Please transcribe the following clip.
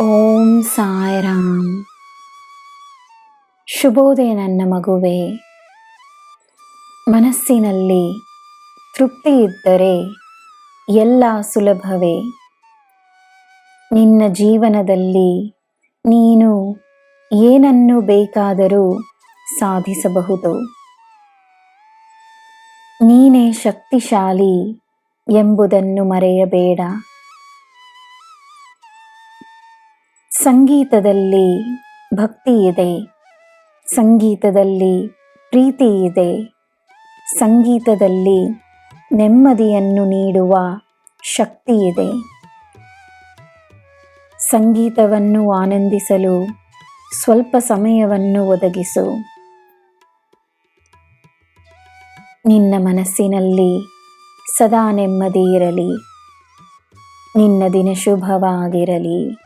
ಓಂ ಸಾಯಿರಾಮ್. ಶುಭೋದಯ ನನ್ನ ಮಗುವೆ. ಮನಸ್ಸಿನಲ್ಲಿ ತೃಪ್ತಿ ಇದ್ದರೆ ಎಲ್ಲ ಸುಲಭವೇ. ನಿನ್ನ ಜೀವನದಲ್ಲಿ ನೀನು ಏನನ್ನು ಬೇಕಾದರೂ ಸಾಧಿಸಬಹುದು. ನೀನೇ ಶಕ್ತಿಶಾಲಿ ಎಂಬುದನ್ನು ಮರೆಯಬೇಡ. ಸಂಗೀತದಲ್ಲಿ ಭಕ್ತಿ ಇದೆ, ಸಂಗೀತದಲ್ಲಿ ಪ್ರೀತಿ ಇದೆ, ಸಂಗೀತದಲ್ಲಿ ನೆಮ್ಮದಿಯನ್ನು ನೀಡುವ ಶಕ್ತಿ ಇದೆ. ಸಂಗೀತವನ್ನು ಆನಂದಿಸಲು ಸ್ವಲ್ಪ ಸಮಯವನ್ನು ಒದಗಿಸು. ನಿನ್ನ ಮನಸ್ಸಿನಲ್ಲಿ ಸದಾ ನೆಮ್ಮದಿ ಇರಲಿ. ನಿನ್ನ ದಿನ ಶುಭವಾಗಿರಲಿ.